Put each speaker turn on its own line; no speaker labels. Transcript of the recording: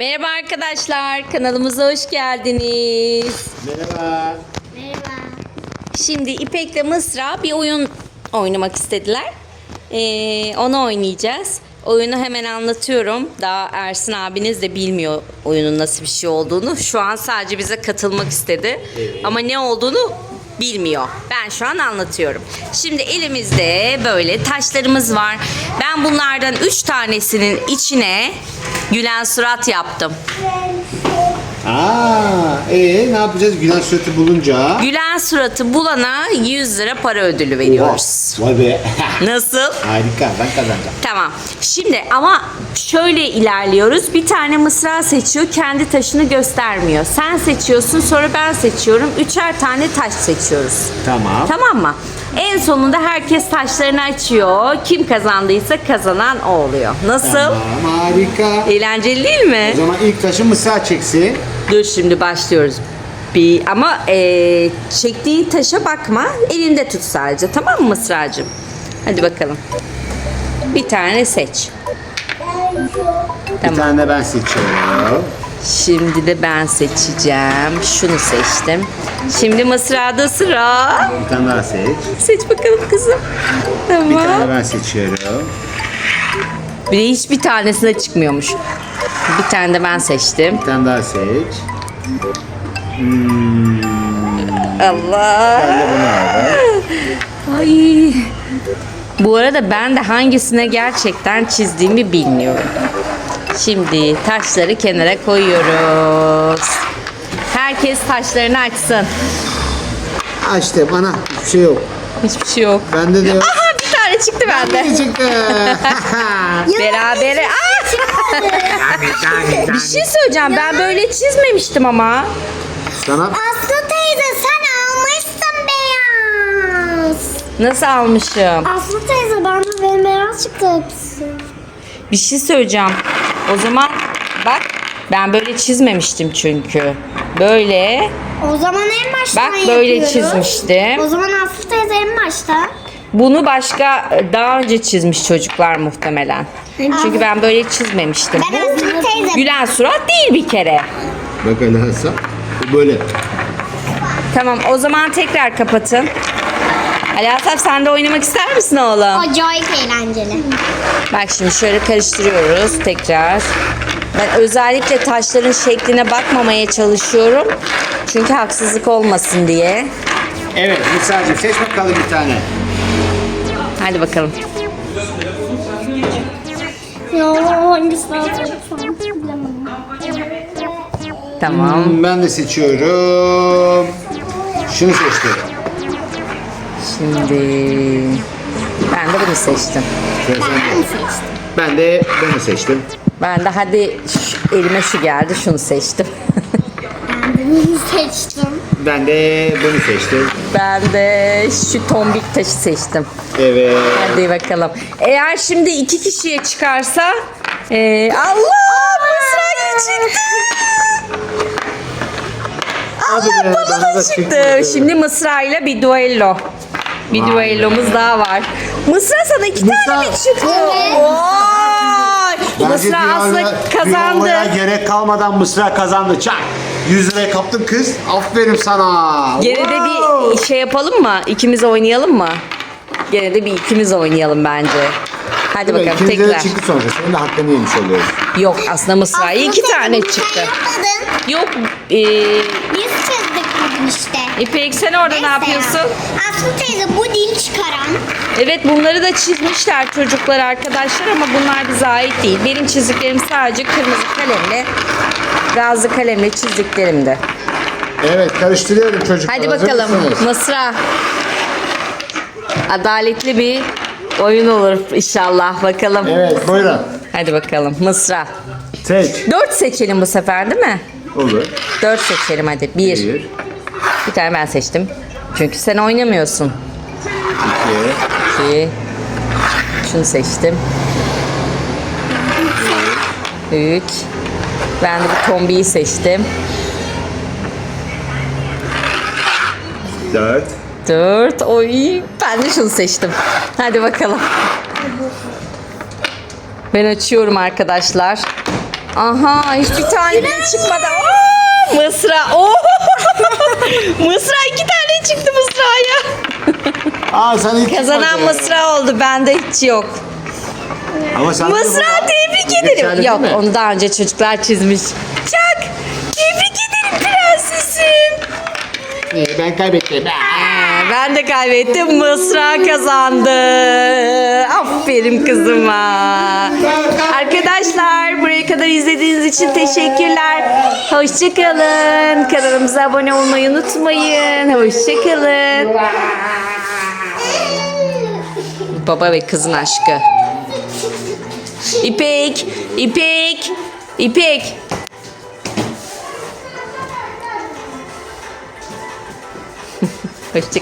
Merhaba arkadaşlar, kanalımıza hoş geldiniz.
Merhaba.
Merhaba.
Şimdi İpek'le Mısra bir oyun oynamak istediler. Ee, onu oynayacağız. Oyunu hemen anlatıyorum. Daha Ersin abiniz de bilmiyor oyunun nasıl bir şey olduğunu. Şu an sadece bize katılmak istedi. Ama ne olduğunu bilmiyor. Ben şu an anlatıyorum. Şimdi elimizde böyle taşlarımız var. Ben bunlardan 3 tanesinin içine gülen surat yaptım.
Aa, ee, ne yapacağız? Güneş suratı bulunca.
Gülen suratı bulana 100 lira para ödülü veriyoruz.
Vay be.
Nasıl?
Harika, ben kazanacağım.
Tamam. Şimdi ama şöyle ilerliyoruz. Bir tane mısra seçiyor. Kendi taşını göstermiyor. Sen seçiyorsun sonra ben seçiyorum. Üçer tane taş seçiyoruz.
Tamam.
Tamam mı? En sonunda herkes taşlarını açıyor. Kim kazandıysa kazanan o oluyor. Nasıl?
Tamam, harika.
Eğlenceli değil mi?
O zaman ilk taşı mısra çeksin.
Dur şimdi başlıyoruz. Bir ama eee çektiğin taşa bakma. Elinde tut sadece. Tamam mı Mısracığım? Hadi bakalım. Bir tane seç.
Bir
Tamam.
tane de ben seçiyorum.
Şimdi de ben seçeceğim. Şunu seçtim. Şimdi Mısra'da sıra.
Bir tane daha seç.
Seç bakalım kızım.
Bir tane
Tamam.
ben seçiyorum.
Bir de hiçbir tanesine çıkmıyormuş. Bir tane de ben seçtim.
Bir tane daha seç.
Allah.
Ben de bunu aldım.
Ay. Bu arada ben de hangisine gerçekten çizdiğimi bilmiyorum. Şimdi taşları kenara koyuyoruz. Herkes taşlarını açsın.
Açtım ana. Hiçbir şey yok.
Hiçbir şey yok.
Bende de yok.
Aha bir tane çıktı bende.
Çıktı?
Berabere. Aa! bir şey söyleyeceğim. Ben böyle çizmemiştim ama.
Sana
Aslı teyze sen almışsın beyaz.
Nasıl almışım?
Aslı teyze bende benim beyaz çıktı hepsi.
Bir şey söyleyeceğim. O zaman bak ben böyle çizmemiştim çünkü. Böyle
O zaman en baştan
Bak, böyle
yapıyoruz.
çizmiştim.
O zaman Aslı teyze en başta.
Bunu başka daha önce çizmiş çocuklar muhtemelen. Çünkü ben böyle çizmemiştim.
Ben Aslı teyze.
Gülen surat değil bir kere.
bak Ali Hasan. Bu böyle.
Tamam o zaman tekrar kapatın. Ali Asaf sen de oynamak ister misin oğlum?
Acayip eğlenceli.
Bak şimdi şöyle karıştırıyoruz tekrar. Ben özellikle taşların şekline bakmamaya çalışıyorum. Çünkü haksızlık olmasın diye.
Evet Mısra'cığım seç bakalım bir tane.
Hadi bakalım.
Ya hangisi daha çok.
Tamam.
Hmm, Ben de seçiyorum. Şunu seçtim.
Şimdi ben de bunu seçtim.
Sıra sende. Ben de bunu seçtim.
Ben de hadi şu- elime şu geldi şunu seçtim.
Ben de bunu seçtim.
Ben de bunu seçtim.
ben de şu tombik taşı seçtim.
Evet.
Hadi bakalım. Eğer şimdi iki kişiye çıkarsa eee Allah Mısra çıktı.
Be, bana da
çıktı. Şimdi Mısra ile bir duello. Bir
Vay
duellomuz daha var. Mısra sana iki tane mi çıktı?
Evet.
Vay! Mısra aslında kazandı.
gerek kalmadan Mısra kazandı. Çak. 100 liraya kaptın kız. Aferin sana.
Gene de
Wow.
bir şey yapalım mı? İkimiz oynayalım mı? Gene de bir ikimiz oynayalım bence. Hadi bakalım
İkimize de
tekrar.
çıktı sonuçta. Senin de hakkını yemiş oluyoruz.
Yok aslında Mısra'ya iki tane çıktı. Yok e,
çizdik bugün işte.
İpek sen orada ne
Neyse ya.
yapıyorsun?
Aslı teyze bu dil çıkaran.
Evet bunları da çizmişler çocuklar arkadaşlar ama bunlar bize ait değil. Benim çizdiklerim sadece kırmızı kalemle, gazlı kalemle çizdiklerimdi.
Evet karıştırıyorum çocuklar.
Hadi
Hazır
bakalım
mısınız?
Mısra. Adaletli bir oyun olur inşallah bakalım.
Evet buyurun.
Hadi bakalım Mısra.
Seç.
Dört seçelim bu sefer değil mi?
Olur.
Dört seçelim hadi. Bir.
Bir,
Bir tane ben seçtim. Çünkü sen oynamıyorsun.
iki,
İki. Şunu seçtim. Üç. Ben de bir tombiyi seçtim.
dört,
Dört. Oy. Ben de şunu seçtim. Hadi bakalım. Ben açıyorum arkadaşlar. Aha hiçbir tane bile çıkmadı. Oo, Mısra. Oo. Mısra iki tane çıktı Mısra'ya.
Aa sen hiç
Kazanan. Mısra oldu. Bende hiç yok.
Ama sen
Mısra tebrik ederim.
Geçerli
Yok
mi?
onu daha önce çocuklar çizmiş. Çak. Tebrik ederim prensesim.
İyi, ben kaybettim.
Ee, Ben de kaybettim. Mısra kazandı. Aferin kızıma. Arkadaşlar buraya kadar izlediğiniz için teşekkürler. Hoşçakalın. Kanalımıza abone olmayı unutmayın. Hoşçakalın. Baba ve kızın aşkı. İpek, İpek, İpek. Hoşçakalın.